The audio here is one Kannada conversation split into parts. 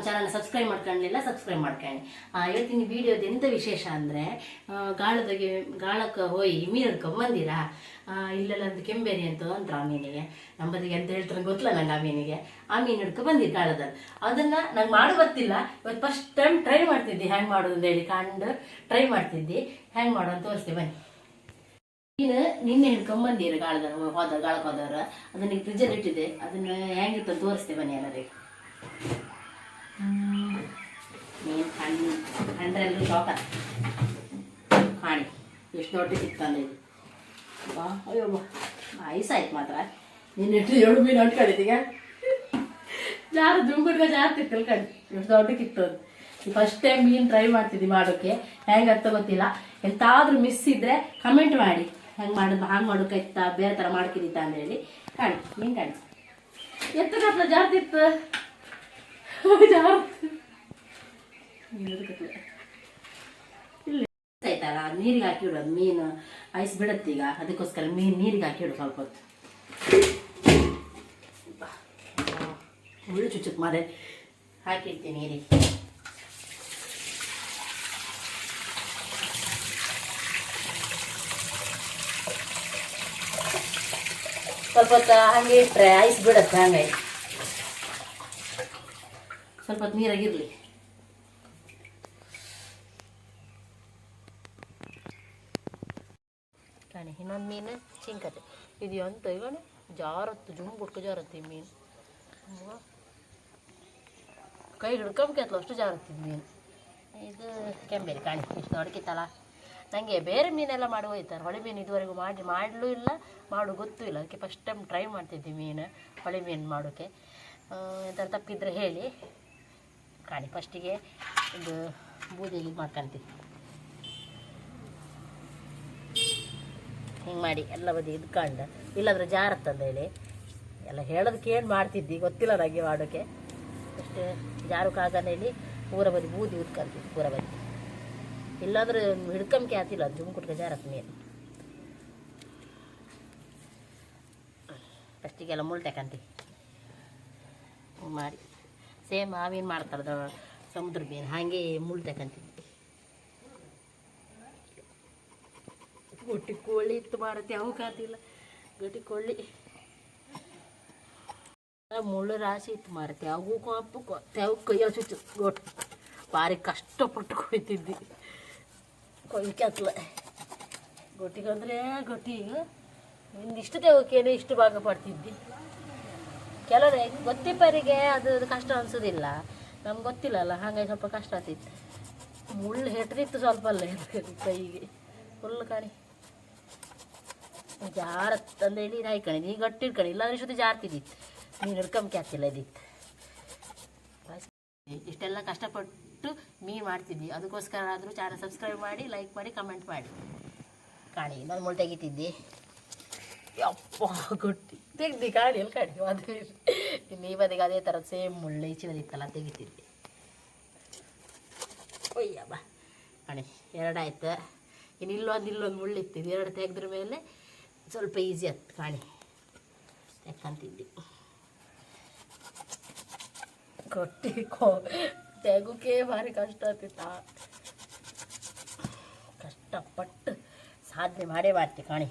ನಮ್ಮ ಚಾನಲ್ ಸಬ್ಸ್ಕ್ರೈಬ್ ಮಾಡ್ಕೊಂಡಿಲ್ಲ ಸಬ್ಸ್ಕ್ರೈಬ್ ಮಾಡ್ಕೊಳ್ಳಿ. ಇವತ್ತಿನ ವಿಡಿಯೋದ ಎಂತ ವಿಶೇಷ ಅಂದರೆ ಗಾಳದಾಗೆ, ಗಾಳಕ್ಕೆ ಹೋಗಿ ಮೀನು ಹಿಡ್ಕೊಂಡ್ ಬಂದಿರಾ ಇಲ್ಲೆಲ್ಲ ಒಂದು ಕೆಂಬೇರಿ ಅಂತ ಅಂತ ಆ ಮೀನಿಗೆ. ನಂಬದಿಗೆ ಅಂತ ಹೇಳ್ತಾರೆ ಗೊತ್ತಿಲ್ಲ ನಂಗೆ ಆ ಮೀನಿಗೆ. ಆ ಮೀನು ಹಿಡ್ಕೊ ಬಂದಿ ಗಾಳದಲ್ಲಿ. ಅದನ್ನ ನಂಗೆ ಮಾಡಿ ಗೊತ್ತಿಲ್ಲ. ಇವತ್ತು ಫಸ್ಟ್ ಟೈಮ್ ಟ್ರೈ ಮಾಡ್ತಿದ್ದೆ. ಹ್ಯಾಂಗ್ ಮಾಡೋದು ಅಂತ ಹೇಳಿ ಕಂಡು ಟ್ರೈ ಮಾಡ್ತಿದ್ದೆ. ಹ್ಯಾಂಗ್ ಮಾಡೋ ಅಂತ ತೋರಿಸ್ತೀವಿ ಬನ್ನಿ. ನೀನು ನಿನ್ನೆ ಹಿಡ್ಕೊಂಡ್ ಬಂದಿರ ಗಾಳದ ಹೋದ, ಗಾಳಕ್ಕೆ ಹೋದವ್ರ. ಅದನ್ನ ಫ್ರಿಜ್ಜಲ್ಲಿ ಇಟ್ಟಿದೆ ಅದನ್ನ ತೋರಿಸ್ತೀವಿ ತೋರಿಸ್ತೇವೆ ಬನ್ನಿ ಎಲ್ಲರಿಗೆ. ಕಣ್ಣು ಕಂಡ್ರೆ ಎಲ್ಲರೂ ಶಾಕ ಕಾಣಿ, ಎಷ್ಟು ದೊಡ್ಡ ಸಿಕ್ತು ಬಾ, ಅಯ್ಯೋ ಬಾ. ಆಯ್ತು ಮಾತ್ರ. ನಿನ್ನೆಟ್ಟು ಏಳು ಮೀನು ಅಂಟ್ಕೊಂಡಿದ್ದೀಗ? ಜಾರು ದುಂಗುಡ್ಗ ಜಾಸ್ತಿ ತಿಳ್ಕೊಂಡು ಎಷ್ಟು ದೊಡ್ಡಕ್ಕಿತ್ತು ಇತ್ತು ಫಸ್ಟ್ ಟೈಮ್ ಮೀನು ಟ್ರೈ ಮಾಡ್ತಿದ್ದಿ ಮಾಡೋಕ್ಕೆ ಹೆಂಗೆ ಅಂತ ಗೊತ್ತಿಲ್ಲ. ಎಂತಾದ್ರೂ ಮಿಸ್ ಇದ್ದರೆ ಕಮೆಂಟ್ ಮಾಡಿ. ಹೆಂಗೆ ಮಾಡೋದು, ಹಾಂಗೆ ಮಾಡೋಕ್ಕಾಯ್ತಾ ಬೇರೆ ಥರ ಮಾಡ್ಕಿದ್ದಿತ್ತ ಅಂತ ಹೇಳಿ ಕಾಣಿ ಮೀನು ಕಾಣಿ. ಎತ್ತ ಕತ್ಲ ಜಾಸ್ತಿ ಇತ್ತು ಜಾರು ಇಲ್ಲ ಆಯ್ತಲ್ಲ ನೀರಿಗೆ ಹಾಕಿ ಇಡೋದು ಮೀನು, ಐಸ್ ಬಿಡತ್ತೆ ಈಗ. ಅದಕ್ಕೋಸ್ಕರ ಮೀನು ನೀರಿಗೆ ಹಾಕಿ ಬಿಡು ಸ್ವಲ್ಪ ಹೊತ್ತು. ಮುಳ್ಳು ಚುಚ್ಚುಕ್ ಮಾರೆ. ಹಾಕಿರ್ತೀನಿ ನೀರಿಗೆ. ಸ್ವಲ್ಪ ಹೊತ್ತು ಹಂಗೆ ಇಟ್ಟರೆ ಐಸ್ ಬಿಡುತ್ತೆ ಹಂಗೆ. ಸ್ವಲ್ಪ ಹೊತ್ತು ನೀರಾಗಿರ್ಲಿ ಕಾಣಿ, ಇನ್ನೊಂದು ಮೀನು, ಚಿಂಕತೆ. ಇದು ಎಂತ ಈಗ ಜಾರತ್ತು ಜುಮ್ ಬುಟ್ಕ ಜಾರತ್ತೆ ಈ ಮೀನು. ಕೈ ಹಿಡ್ಕೊಂಬೇಕತ್ಲ ಅಷ್ಟು ಜಾರತ್ತೆ ಮೀನು. ಇದು ಕೆಂಬೇರಿ ಕಾಣಿ, ಇಷ್ಟು ನೋಡ್ಕಿತ್ತಲ್ಲ ನನಗೆ ಬೇರೆ ಮೀನೆಲ್ಲ ಮಾಡಿ ಹೋಯ್ತಾರೆ. ಹೊಳೆ ಮೀನು ಇದುವರೆಗೂ ಮಾಡಿ, ಮಾಡಲೂ ಇಲ್ಲ, ಮಾಡು ಗೊತ್ತೂ ಇಲ್ಲ. ಅದಕ್ಕೆ ಫಸ್ಟ್ ಟೈಮ್ ಟ್ರೈ ಮಾಡ್ತಿದ್ದೆ ಮೀನು, ಹೊಳೆ ಮೀನು ಮಾಡೋಕ್ಕೆ ಎಂಥ ತಪ್ಪಿದ್ರೆ ಹೇಳಿ. ಕಾಣಿ. ಫಸ್ಟಿಗೆ ಇದು ಬೂದಿಯಲ್ಲಿ ಮಾಡ್ಕೊಂತೀವಿ ಹಿಂಗೆ ಮಾಡಿ ಎಲ್ಲ ಬದಿ ಇದ್ಕೊಂಡು ಇಲ್ಲಾಂದ್ರೆ ಜಾರತ್ತಂದ ಹೇಳಿ. ಎಲ್ಲ ಹೇಳೋದಕ್ಕೆ ಏನು ಮಾಡ್ತಿದ್ದಿ ಗೊತ್ತಿಲ್ಲ ನನಗೆ ಮಾಡೋಕ್ಕೆ ಅಷ್ಟೇ ಜಾರುಕಾಗನ ಹೇಳಿ ಪೂರ ಬದಿ ಬೂದಿ ಉತ್ಕೊಂತೀವಿ ಪೂರ ಬದಿ. ಇಲ್ಲಾಂದ್ರೆ ಹಿಡ್ಕೊಂಬಿಕೆ ಆತಿಲ್ಲ ಜುಮ್ಕುಟ್ಕ ಜಾರತ್ ಮೇಲೆ. ಫಸ್ಟಿಗೆಲ್ಲ ಮುಳ್ಟೆಕಂತೀವಿ ಮಾಡಿ. ಸೇಮ್ ಆ ಮೀನು ಮಾಡ್ತಾರದ ಸಮುದ್ರ ಮೀನು ಹಾಗೆ ಮುಳ್ಟೆಕಂತೀವಿ ಗೊಟ್ಟಿ ಕೋಳಿ ಇತ್ತು ಮಾಡುತ್ತೆ ಅವು ಕಾತಿಲ್ಲ ಗಟ್ಟಿ ಕೋಳಿ. ಮುಳ್ಳು ರಾಶಿ ಇತ್ತು ಮಾರತ್ತೆ ಅವು ಕಪ್ಪು ತೆವು ಕೈಯಲ್ಲಿ ಚುಚ್ಚು ಗೊಟ್ಟು ಭಾರಿ ಕಷ್ಟಪಟ್ಟು ಕೊಯ್ತಿದ್ದಿ ಕೊಯ್ಕತ್ಲ. ಗೊಟ್ಟಿಗಂದ್ರೆ ಗೊಟ್ಟಿ ಇಂದಿಷ್ಟು ತೆವಕ್ಕೇನೆ ಇಷ್ಟು ಭಾಗ ಪಡ್ತಿದ್ದಿ ಕೆಲವರೇ ಗೊತ್ತಿಪ್ಪರಿಗೆ ಅದು ಕಷ್ಟ ಅನಿಸೋದಿಲ್ಲ. ನಮ್ಗೆ ಗೊತ್ತಿಲ್ಲಲ್ಲ, ಹಾಗಾಗಿ ಸ್ವಲ್ಪ ಕಷ್ಟ ಆಗ್ತಿತ್ತು. ಮುಳ್ಳು ಹೆಟ್ರಿತ್ತು ಸ್ವಲ್ಪ ಅಲ್ಲ ಕೈಗೆ. ಫುಲ್ ಕಾಣಿ. ಜಾರತ್ ನೀರು ಇದು ಹಾಯ್ಕಣಿ ನೀ ಗಟ್ಟಿ ಇಟ್ಕಣಿ ಇಲ್ಲಾಂದ್ರೆ ಶುದ್ಧ ಜಾರ್ತಿದ್ದಿತ್ತು. ನೀನು ಹಿಡ್ಕೊಂಬಕ್ಕೆ ಆಗ್ತಿಲ್ಲ ಇದಿತ್ತು. ಇಷ್ಟೆಲ್ಲ ಕಷ್ಟಪಟ್ಟು ಮೀನು ಮಾಡ್ತಿದ್ವಿ. ಅದಕ್ಕೋಸ್ಕರ ಆದರೂ ಚಾನಲ್ ಸಬ್ಸ್ಕ್ರೈಬ್ ಮಾಡಿ ಲೈಕ್ ಮಾಡಿ ಕಮೆಂಟ್ ಮಾಡಿ. ಕಾಣಿ ನಾನು ಮುಳ್ಳು ತೆಗಿತಿದ್ದೆ. ಯಪ್ಪ, ಗುಟ್ಟಿ. ತೆಗ್ದು ಕಾಡಿ ಎಲ್ಲಿ ಕಾಡಿ ಅದು ಇನ್ನು ಈ ಬದಿಗೆ ಅದೇ ಥರ ಸೇಮ್ ಮುಳ್ಳು ಈಚೆ ಬದಿತ್ತಲ್ಲ ತೆಗಿತಿದ್ದೆ ಒಯ್ಯಬ್ಬ ಕಾಣಿ ಎರಡಾಯ್ತು. ಇನ್ನು ಇಲ್ಲೊಂದು ಇಲ್ಲೊಂದು ಮುಳ್ಳಿತ್ತು ಇದು ಎರಡು ತೆಗೆದ್ರ ಮೇಲೆ ಸ್ವಲ್ಪ ಈಸಿ ಆಯ್ತು ಕಾಣಿ. ತೆಕ್ಕಂತಿದ್ದೆ ಕೊಟ್ಟಿ ಕೋ, ತೆಗೋಕೆ ಭಾರಿ ಕಷ್ಟ ಆಗ್ತಿತ್ತ. ಕಷ್ಟಪಟ್ಟು ಸಾಧನೆ ಮಾಡೇ ಮಾಡ್ತಿ ಕಾಣಿ.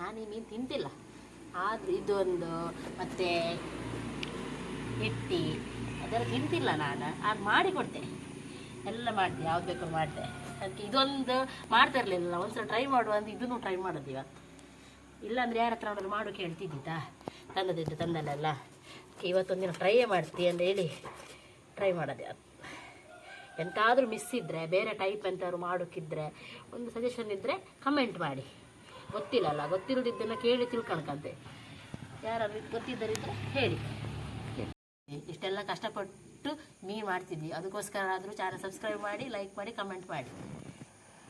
ನಾನು ಈ ಮೀನು ತಿಂತಿಲ್ಲ. ಆದರೂ ಇದೊಂದು, ಮತ್ತು ಎಟ್ಟಿ ಅದೆಲ್ಲ ತಿಂತಿಲ್ಲ ನಾನು. ಆಗ ಮಾಡಿ ಕೊಡ್ತೆ ಎಲ್ಲ ಮಾಡಿದೆ ಯಾವ್ದು ಬೇಕೋ ಮಾಡಿದೆ ಅದಕ್ಕೆ ಇದೊಂದು ಮಾಡ್ತಾ ಇರಲಿಲ್ಲ. ಒಂದ್ಸಲ ಟ್ರೈ ಮಾಡುವ ಅಂತ ಇದನ್ನು ಟ್ರೈ ಮಾಡೋದು ಇವತ್ತು. ಇಲ್ಲಾಂದ್ರೆ ಯಾರ ಹತ್ರ ಅವ್ರು ಮಾಡು ಹೇಳ್ತಿದ್ದಿತ್ತಾ ತಂದದಿದ್ದು ತಂದಲ್ಲೆಲ್ಲ ಇವತ್ತೊಂದಿನ ಟ್ರೈಯೇ ಮಾಡ್ತಿ ಅಂತ ಹೇಳಿ ಟ್ರೈ ಮಾಡೋದು ಇವತ್ತು ಎಂತಾದರೂ ಮಿಸ್ ಇದ್ದರೆ ಬೇರೆ ಟೈಪ್ ಎಂತಾದ್ರು ಮಾಡೋಕ್ಕಿದ್ರೆ, ಒಂದು ಸಜೆಷನ್ ಇದ್ದರೆ ಕಮೆಂಟ್ ಮಾಡಿ. ಗೊತ್ತಿಲ್ಲಲ್ಲ ಗೊತ್ತಿಲ್ಲದಿದ್ದನ್ನು ಕೇಳಿ ತಿಳ್ಕೊಳ್ಕಂತೆ. ಯಾರಾದ್ರೂ ಗೊತ್ತಿದ್ದರಿದ್ರೆ ಹೇಳಿ. ಇಷ್ಟೆಲ್ಲ ಕಷ್ಟಪಟ್ಟು ಮೀನು ಮಾಡ್ತಿದ್ವಿ ಅದಕ್ಕೋಸ್ಕರ ಆದರೂ ಚಾನಲ್ ಸಬ್ಸ್ಕ್ರೈಬ್ ಮಾಡಿ ಲೈಕ್ ಮಾಡಿ ಕಮೆಂಟ್ ಮಾಡಿ.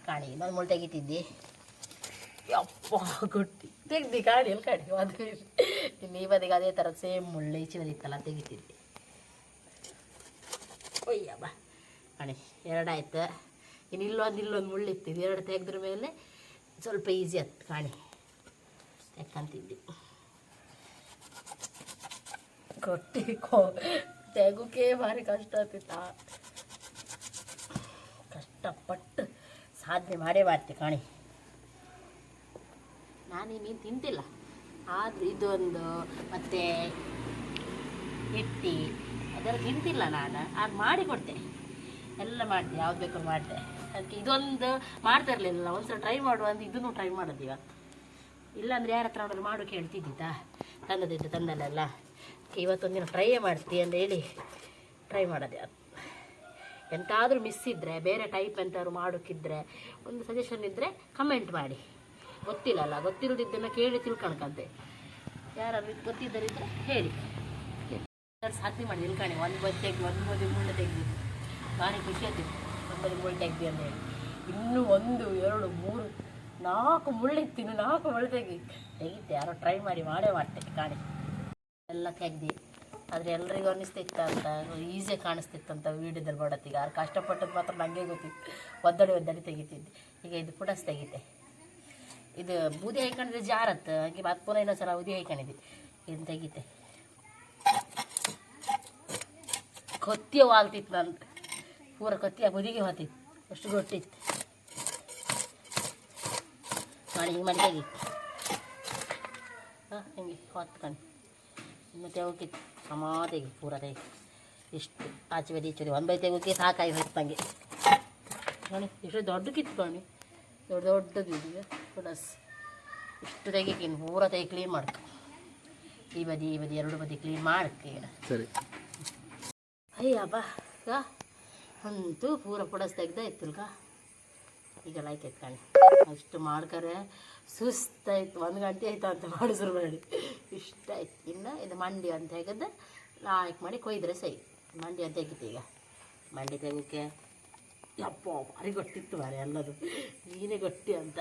ಕಾಣಿ, ನಾನು ಮುಳ್ಳು ತೆಗಿತಿದ್ದೆ ಯಪ್ಪ, ಗುಟ್ಟಿ. ತೆಗ್ದು ಕಾಣಿ ಎಲ್ಲಿ ಕಾಣಿ? ಅದು ಈ ಬದಿಗೆ ಅದೇ ಥರ ಸೇಮ್ ಮುಳ್ಳು ಈಚೆ ಬದಿತ್ತಲ್ಲ ತೆಗಿತಿದ್ದೆ. ಒಯ್ಯಬ್ಬ. ಕಾಣಿ, ಎರಡಾಯ್ತು. ಇನ್ನು ಇಲ್ಲೊಂದು ಇಲ್ಲೊಂದು ಮುಳ್ಳಿತ್ತು, ಇದು ಎರಡು ತೆಗೆದ್ರ ಮೇಲೆ ಸ್ವಲ್ಪ ಈಸಿ ಆಯ್ತು ಕಾಣಿ. ತೆಕ್ಕಂತಿದ್ದಿ ಕೊಟ್ಟಿ ಕೋ ತೆಗುಕೆ ಭಾರಿ ಕಷ್ಟ ಆಗ್ತಿತ್ತ ಕಷ್ಟಪಟ್ಟು ಸಾಧನೆ ಮಾಡೇ ಮಾಡ್ತಿ ಕಾಣಿ. ನಾನು ಈ ಮೀನು ತಿಂತಿಲ್ಲ. ಆದರೂ ಇದೊಂದು ಮತ್ತೆ ಹಿಟ್ಟಿ ಅದೆಲ್ಲ ತಿಂತಿಲ್ಲ ನಾನು. ಅದು ಮಾಡಿ ಕೊಡ್ತೆ. ಎಲ್ಲ ಮಾಡ್ತೆ ಯಾವ್ದು ಬೇಕು ಮಾಡಿದೆ ಅದಕ್ಕೆ ಇದೊಂದು ಮಾಡ್ತಾ ಇರಲಿಲ್ಲ ಒಂದ್ಸಲ ಟ್ರೈ ಮಾಡುವ ಅಂತ ಇದನ್ನು ಟ್ರೈ ಮಾಡೋದು ಇವತ್ತು ಇಲ್ಲಾಂದ್ರೆ ಯಾರ ಹತ್ರ ನೋಡಲು ಮಾಡು ಹೇಳ್ತಿದ್ದಿದ್ದಾ ತಂದದಿದ್ದು ತಂದಲ್ಲ ಅದಕ್ಕೆ ಇವತ್ತೊಂದಿನ ಟ್ರೈಯೇ ಮಾಡ್ತಿ ಅಂತ ಹೇಳಿ ಟ್ರೈ ಮಾಡೋದೆ. ಎಂತಾದರೂ ಮಿಸ್ ಇದ್ದರೆ ಬೇರೆ ಟೈಪ್ ಎಂತಾದ್ರು ಮಾಡೋಕ್ಕಿದ್ರೆ, ಒಂದು ಸಜೆಷನ್ ಇದ್ದರೆ ಕಮೆಂಟ್ ಮಾಡಿ. ಗೊತ್ತಿಲ್ಲಲ್ಲ ಗೊತ್ತಿರೋದಿದ್ದನ್ನು ಕೇಳಿ ತಿಳ್ಕೊಳ್ಕಂತೆ ಯಾರು ಗೊತ್ತಿದ್ದರಿದ್ರೆ ಹೇಳಿ. ಸಾಧನೆ ಮಾಡಿ ನಿಲ್ಕಣಿ ಒಂದು ಬದಿ ತೆಗ್ದು, ಒಂದು ಬದಿ ಮುಳ್ಳು ತೆಗೆದು. ಭಾರಿ ಖುಷಿ ಬದಿ ಮುಳ್ಳು ತೆಗ್ದಿ ಅಂತ ಹೇಳಿ. ಇನ್ನೂ ಒಂದು, ಎರಡು, ಮೂರು, ನಾಲ್ಕು ಮುಳ್ಳಿತ್ತಿನ ನಾಲ್ಕು ಮುಳ್ಳು ತೆಗಿ ತೆಗಿತೆ, ಯಾರೋ ಟ್ರೈ ಮಾಡಿ, ಮಾಡೇ ಮಾಡ್ತೆ, ಕಾಣಿ. ಎಲ್ಲ ತೆಗ್ದು. ಆದರೆ ಎಲ್ರಿಗೂ ಅನ್ನಿಸ್ತಿತ್ತು ಅಂತ ಈಸಿಯಾಗಿ ಕಾಣಿಸ್ತಿತ್ತು ಅಂತ ವೀಡಿಯೋದಲ್ಲಿ ಮಾಡೋತ್ತೀಗ ಯಾರು ಕಷ್ಟಪಟ್ಟದ್ದು ಮಾತ್ರ ನನಗೆ ಗೊತ್ತಿತ್ತು. ಒದ್ದಡಿ ಒದ್ದಡಿ ತೆಗಿತಿದ್ದೆ. ಈಗ ಇದು ಕೂಡ ತೆಗಿತೆ. ಇದು ಬೂದಿ ಹಾಕೊಂಡ್ರೆ ಜಾರತ್ತು ಹಾಗೆ ಮತ್ತೆ ಪುನಃ ಇನ್ನೊಂದ್ಸಲ ಬೂದಿ ಹಾಕೊಂಡಿದ್ದೆ ಇದನ್ನು ತೆಗಿತೆ. ಕೊತ್ತಿಯ ವಾಲ್ತಿತ್ತು ನಾನು ಪೂರ ಕತ್ತಿ ಬದಿಗೆ ಹೋತಿತ್ತು ಅಷ್ಟು ಗೊತ್ತಿತ್ತು ಮಾಡಿ ಹಿಂಗೆ ಮಾಡಿ ತೆಗಿ. ಹಾಂ ಹಿಂಗೆ ಹೊತ್ಕೊಂಡು. ಮತ್ತೆ ತೆಗೋಕಿತ್ತು ಸಮ ತೆಗಿ ಪೂರ ತೆಗಿ. ಇಷ್ಟು ಆಚೆ ಬದಿ ಈಚೆ ಒಂದು ಬೈ ತೆಗೋಕೆ ಸಾಕಾಗಿ ಹೋಯ್ತು ನನಗೆ ನೋಡಿ ಇಷ್ಟು ದೊಡ್ಡ ಕಿತ್ಕೊಂಡು ದೊಡ್ಡ ದೊಡ್ಡದು ಇದು ಪ್ಲಸ್. ಇಷ್ಟು ತೆಗಿತೀನಿ ಪೂರ ತೆಗಿ ಕ್ಲೀನ್ ಮಾಡ್ಕೊ. ಈ ಬದಿ ಈ ಬದಿ ಎರಡು ಬದಿ ಕ್ಲೀನ್ ಮಾಡ್ಕೆ ಈಗ. ಸರಿ. ಅಯ್ಯಬ್ಬ ಅಂತೂ ಪೂರ ಪುಡಸ್ ಇತ್ತಲ್ಕ ಈಗ ಲೈಕ್ ಎತ್ಕೊಂಡು ಅಷ್ಟು ಮಾಡ್ಕರೆ ಸುಸ್ತಾಯ್ತು ಒಂದು ಗಂಟೆ ಆಯ್ತು ಅಂತ ಮಾಡಿಸ್ರು ಮಾಡಿ. ಇಷ್ಟ ಆಯ್ತು. ಇನ್ನು ಇದು ಮಂಡಿ ಅಂತ ತೆಗೆದು ಲಾಯ್ಕ್ ಮಾಡಿ ಕೊಯ್ದರೆ ಸೈ ಮಂಡಿ ಅಂತ ಹೇಗಿತ್ತು ಈಗ? ಮಂಡಿ ತೆಗೋಕ್ಕೆ ಯಪ್ಪ, ಭಾರಿ ಗೊತ್ತಿತ್ತು ಮಾರೆ ಎಲ್ಲದು. ನೀನೇ ಗಟ್ಟಿ ಅಂತ.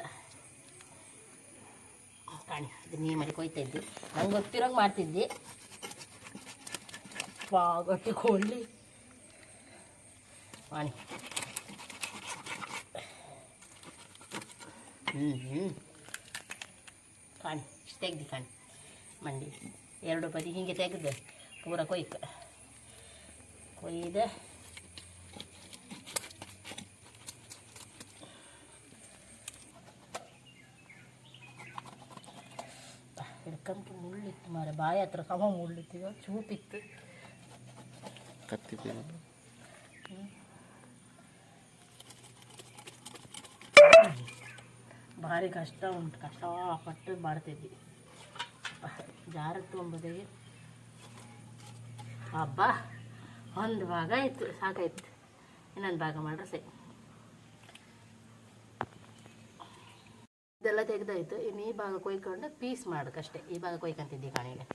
ಕಾಣಿ ಅದು ನೀ ಮಾಡಿ ಕೊಯ್ತಾ ಇದ್ದಿ. ನಂಗೆ ಗೊತ್ತಿರೋಂಗೆ ಮಾಡ್ತಿದ್ದಿ. ಪಾ ಗಟ್ಟಿ ಕೊಳ್ಳಿ ಮಾಡಿ ಹ್ಞೂ ಹ್ಞೂ ಕಾಣಿ ಇಷ್ಟು ತೆಗ್ದು ಕಾಣಿ ಮಂಡಿ ಎರಡು ಬದಿ ಹೀಗೆ ತೆಗೆದು ಪೂರ ಕೊಯ್ಕ ಕೊಯ್ದು ಹಿಡ್ಕಂತು ಮುಳ್ಳಿತ್ತು ಮಾರೆ ಬಾಯಿ ಹತ್ರ ಸಮ ಮುಳ್ಳಿತ್ತು ಈಗ ಚೂಪಿತ್ತು ಕತ್ತಿದೆ ಭಾರಿ ಕಷ್ಟ ಉಂಟು ಕಷ್ಟಪಟ್ಟು ಮಾಡ್ತಿದ್ವಿ. ಜಾರತ್ತು ಒಂಬುದಿಗೆ ಹಬ್ಬ ಒಂದು ಭಾಗ ಇತ್ತು ಸಾಕಾಯ್ತು. ಇನ್ನೊಂದು ಭಾಗ ಮಾಡ್ರೆ ಸೈ ಇದೆಲ್ಲ ತೆಗೆದಾಯ್ತು, ಇನ್ನು ಈ ಭಾಗ ಕೊಯ್ಕೊಂಡು ಪೀಸ್ ಮಾಡೋಕ್ಕಷ್ಟೇ ಈ ಭಾಗ ಕೊಯ್ಕೊಂತಿದ್ದಿ ಕಾಣಿಗೆ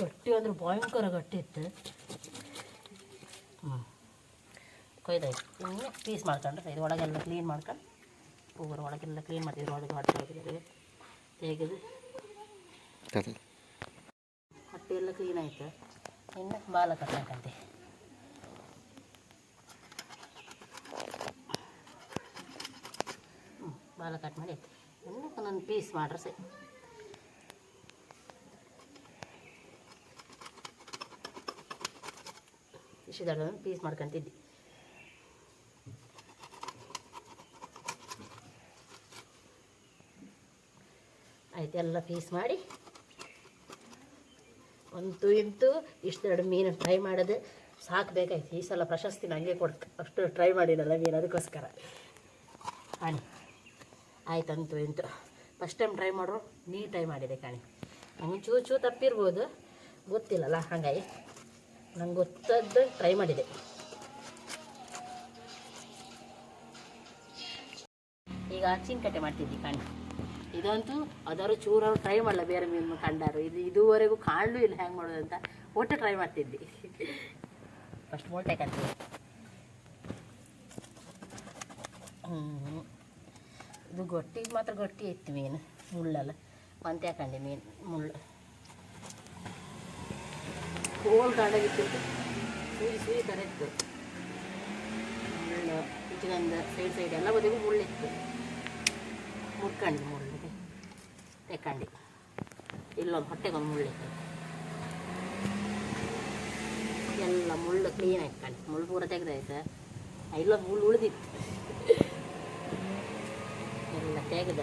ಗಟ್ಟಿ ಅಂದ್ರೆ ಭಯಂಕರ ಗಟ್ಟಿ ಇತ್ತು ಹ್ಞೂ ಕೊಯ್ದಾಯ್ತು ಹಿಂಗೆ ಪೀಸ್ ಮಾಡ್ಕೊಂಡ್ರೆ ಇದು ಒಳಗೆಲ್ಲ ಕ್ಲೀನ್ ಮಾಡ್ಕೊಂಡು ಒಬ್ಬರು ಒಳಗೆಲ್ಲ ಕ್ಲೀನ್ ಮಾಡ್ತೀವಿ ಒಳಗೆ ಹೊಟ್ಟೆ ಒಳಗೆ ತೆಗೆದು ಹೊಟ್ಟೆ ಎಲ್ಲ ಕ್ಲೀನ್ ಆಯಿತು. ಇನ್ನು ಬಾಲ ಕಟ್ಟಾಕಂತೆ ಹ್ಞೂ ಬಾಲ ಕಟ್ ಮಾಡಿ ಆಯ್ತು. ಇನ್ನು ಒಂದೊಂದು ಪೀಸ್ ಮಾಡ್ರೆ ಸರಿ. ಇಷ್ಟು ಪೀಸ್ ಮಾಡ್ಕೊಂತಿದ್ದಿ. ಆಯ್ತು, ಎಲ್ಲ ಪೀಸ್ ಮಾಡಿ. ಅಂತೂ ಇಂತೂ ಇಷ್ಟೆರಡು ಮೀನು ಫ್ರೈ ಮಾಡೋದು ಸಾಕಬೇಕಾಯ್ತು ಈ ಸಲ ಪ್ರಶಸ್ತಿ ನನಗೆ ಕೊಡ್ತು. ಅಷ್ಟು ಟ್ರೈ ಮಾಡಿರಲ್ಲ ಮೀನು, ಅದಕ್ಕೋಸ್ಕರ. ಕಾಣಿ. ಆಯ್ತು, ಅಂತೂ ಇಂತು. ಫಸ್ಟ್ ಟೈಮ್ ಟ್ರೈ ಮಾಡೋ ನೀ ಟ್ರೈ ಮಾಡಿದೆ ಕಾಣಿ. ನಂಗೆ ಚೂ ಚೂ ತಪ್ಪಿರ್ಬೋದು. ಗೊತ್ತಿಲ್ಲಲ್ಲ, ಹಾಗಾಗಿ ನಂಗೆ ಗೊತ್ತದ್ದು ಟ್ರೈ ಮಾಡಿದೆ. ಈಗ ಚಿನ್ಕಟ್ಟೆ ಮಾಡ್ತಿದ್ದಿ ಕಾಣಿ. ಇದಂತೂ ಅದಾರು ಚೂರವ್ರು ಟ್ರೈ ಮಾಡಲ್ಲ ಬೇರೆ ಮೀನು ಕಂಡಾರು ಇದು ಇದುವರೆಗೂ ಕಾಣಲು ಇಲ್ಲ ಹ್ಯಾಂಗ್ ಮಾಡೋದು ಅಂತ ಒಟ್ಟು ಟ್ರೈ ಮಾಡ್ತಿದ್ವಿ. ಫಸ್ಟ್ ಮೊಟ್ಟೆ ಹ್ಞೂ ಇದು ಗಟ್ಟಿ ಮಾತ್ರ ಗಟ್ಟಿ ಇತ್ತು ಮೀನು ಮುಳ್ಳಲ್ಲ. ಮಂತೆ ಹಾಕಂಡೆ ಮೀನು ಮುಳ್ಳು. ಹೋಲ್ ಕಾಡಾಗಿತ್ತು ಸೂಯಿ ಸೂಯಿ ಥರ ಇತ್ತು. ಮುಳ್ಳು ಸೈಡ್ ಸೈಡ್ ಎಲ್ಲ ಬದಿಗೂ ಮುಳ್ಳಿತ್ತು. ಮುಟ್ಕೊಂಡು ಮುಳ್ಳಿಗೆ ತೆಕ್ಕಂಡು ಇಲ್ಲೊಂದು ಹೊಟ್ಟೆಗೊಂದು ಮುಳ್ಳು ಎಲ್ಲ ಮುಳ್ಳು ಕ್ಲೀನ್ ಆಯ್ತು ಮುಳ್ಳು ಪೂರ ತೆಗೆದಾಯ್ತು? ಇಲ್ಲೊಂದು ಮುಳ್ಳು ಉಳಿದಿತ್ತು. ಎಲ್ಲ ತೆಗೆದ.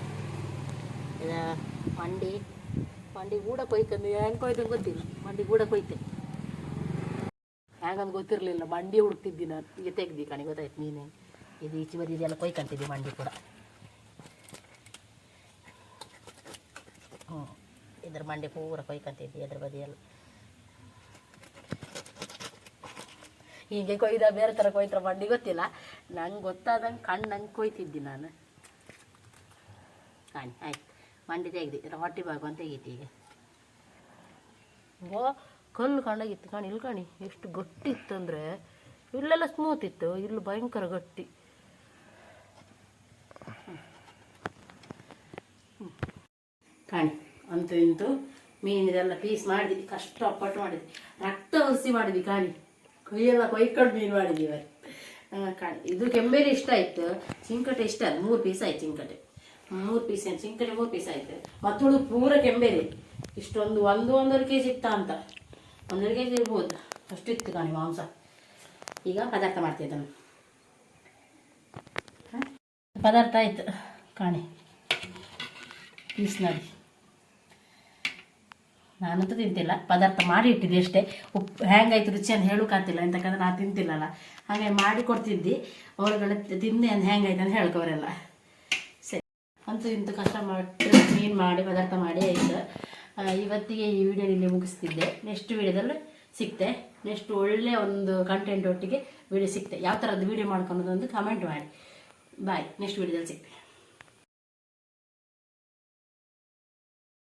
ಇದು ಮಂಡಿ ಮಂಡಿ ಕೂಡ ಕೊಯ್ತಂದು ಹೆಂಗೆ ಕೊಯ್ದು ಗೊತ್ತಿಲ್ಲ. ಮಂಡಿ ಕೂಡ ಕೊಯ್ತೆ. ಹ್ಯಾಂಗಂದು ಗೊತ್ತಿರಲಿಲ್ಲ. ಮಂಡಿ ಹುಡುಕ್ತಿದ್ದಿ ನಾನು. ಈಗ ತೆಗ್ದಿ ಕಣಿ. ಗೊತ್ತಾಯ್ತು ನೀನೇ. ಇದು ಈಚೆ ಬದಿ ಇದೆಲ್ಲ ಮಂಡಿ ಕೂಡ. ಇದ್ರ ಮಂಡಿ ಪೂರ ಕೊಯ್ಕೊಂತಿದ್ವಿ ಅದ್ರ ಬದಿಯೆಲ್ಲ ಹೀಗೆ ಕೊಯ್ದ ಬೇರೆ ಥರ ಕೊಯ್ತರ ಮಂಡಿ ಗೊತ್ತಿಲ್ಲ. ನಂಗೆ ಗೊತ್ತಾದಂಗೆ ಕಣ್ಣು ನಂಗೆ ಕೊಯ್ತಿದ್ದಿ ನಾನು. ಕಾಣಿ, ಆಯ್ತು. ಮಂಡಿ ತೆಗ್ದು ಹೊಟ್ಟೆ ಭಾಗ ಅಂತ ತೆಗೀತಿ ಈಗ. ಓ ಕಲ್ಲು ಕಂಡಾಗಿತ್ತು ಕಾಣಿ ಇಲ್ಲಿ ಕಾಣಿ, ಎಷ್ಟು ಗಟ್ಟಿ ಇತ್ತು ಅಂದರೆ ಇಲ್ಲೆಲ್ಲ ಸ್ಮೂತ್ ಇತ್ತು ಇಲ್ಲಿ ಭಯಂಕರ ಗಟ್ಟಿ. ಕಾಣಿ. ಅಂತೂ ಇಂತೂ ಮೀನಿದೆಲ್ಲ ಪೀಸ್ ಮಾಡಿದ್ವಿ. ಅಪ್ಪಟ್ಟು ಮಾಡಿದ್ವಿ. ರಕ್ತ ಹುಸಿ ಮಾಡಿದ್ವಿ ಕಾಣಿ. ಕೊಯ್ಯೆಲ್ಲ ಕೊಯ್ಕೊಂಡು ಮೀನು ಮಾಡಿದ್ವಿ ಇವತ್ತು. ಕಾಣಿ. ಇದು ಕೆಂಬೇರಿ ಇಷ್ಟ ಆಯ್ತು. ಚಿಂಕಟೆ ಇಷ್ಟ ಅಲ್ಲ. ಮೂರು ಪೀಸ್ ಆಯ್ತು ಚಿಂಕಟೆ ಮೂರು ಪೀಸ್ ಏನು ಚಿಂಕಟೆ ಮೂರು ಪೀಸ್ ಆಯ್ತು. ಮತ್ತೊಳು ಪೂರ ಕೆಂಬೇರಿ. ಇಷ್ಟೊಂದು ಒಂದು ಒಂದೂವರೆ ಕೆ ಜಿ ಇತ್ತ ಅಂತ. ಒಂದೂವರೆ ಕೆ ಜಿ ಇರ್ಬೋದು ಅಷ್ಟಿತ್ತು ಕಾಣಿ ಮಾಂಸ. ಈಗ ಪದಾರ್ಥ ಮಾಡ್ತಿದ್ದನು ಪದಾರ್ಥ ಆಯ್ತು ಕಾಣಿ. ಪೀಸ್ ನೋಡಿ ನಾನಂತೂ ತಿಂತಿಲ್ಲ. ಪದಾರ್ಥ ಮಾಡಿ ಇಟ್ಟಿದ್ದೆ ಅಷ್ಟೇ. ಉಪ್ಪು ಹ್ಯಾಂಗಾಯ್ತು ರುಚಿ ಅಂತ ಹೇಳೋಕ್ಕಾಗ್ತಿಲ್ಲ ಎಂತಕ್ಕಂದ್ರೆ ನಾನು ತಿಂತಿಲ್ಲಲ್ಲ. ಹಾಗೆ ಮಾಡಿ ಕೊಡ್ತಿದ್ದಿ. ಅವ್ರುಗಳ ತಿಂದೆ ಅಂತ ಹೆಂಗಾಯ್ತು ಅಂತ ಹೇಳ್ಕೊವ್ರೆಲ್ಲ. ಸರಿ. ಅಂತೂ ಇಂತೂ ಕಷ್ಟ ಮಾಡಿ ಮೀನು ಮಾಡಿ ಪದಾರ್ಥ ಮಾಡಿ ಆಯಿತು. ಇವತ್ತಿಗೆ ಈ ವಿಡಿಯೋ ಇಲ್ಲಿ ಮುಗಿಸ್ತಿದ್ದೆ. ನೆಕ್ಸ್ಟ್ ವಿಡಿಯೋದಲ್ಲಿ ಸಿಕ್ತೆ ನೆಕ್ಸ್ಟ್ ಒಳ್ಳೆ ಒಂದು ಕಂಟೆಂಟ್ ಒಟ್ಟಿಗೆ ವಿಡಿಯೋ ಸಿಕ್ತೆ ಯಾವ ಥರದ್ದು ವಿಡಿಯೋ ಮಾಡ್ಕೊಳೋದು ಒಂದು ಕಮೆಂಟ್ ಮಾಡಿ. ಬಾಯ್ ನೆಕ್ಸ್ಟ್ ವಿಡಿಯೋದಲ್ಲಿ ಸಿಗ್ತೆ.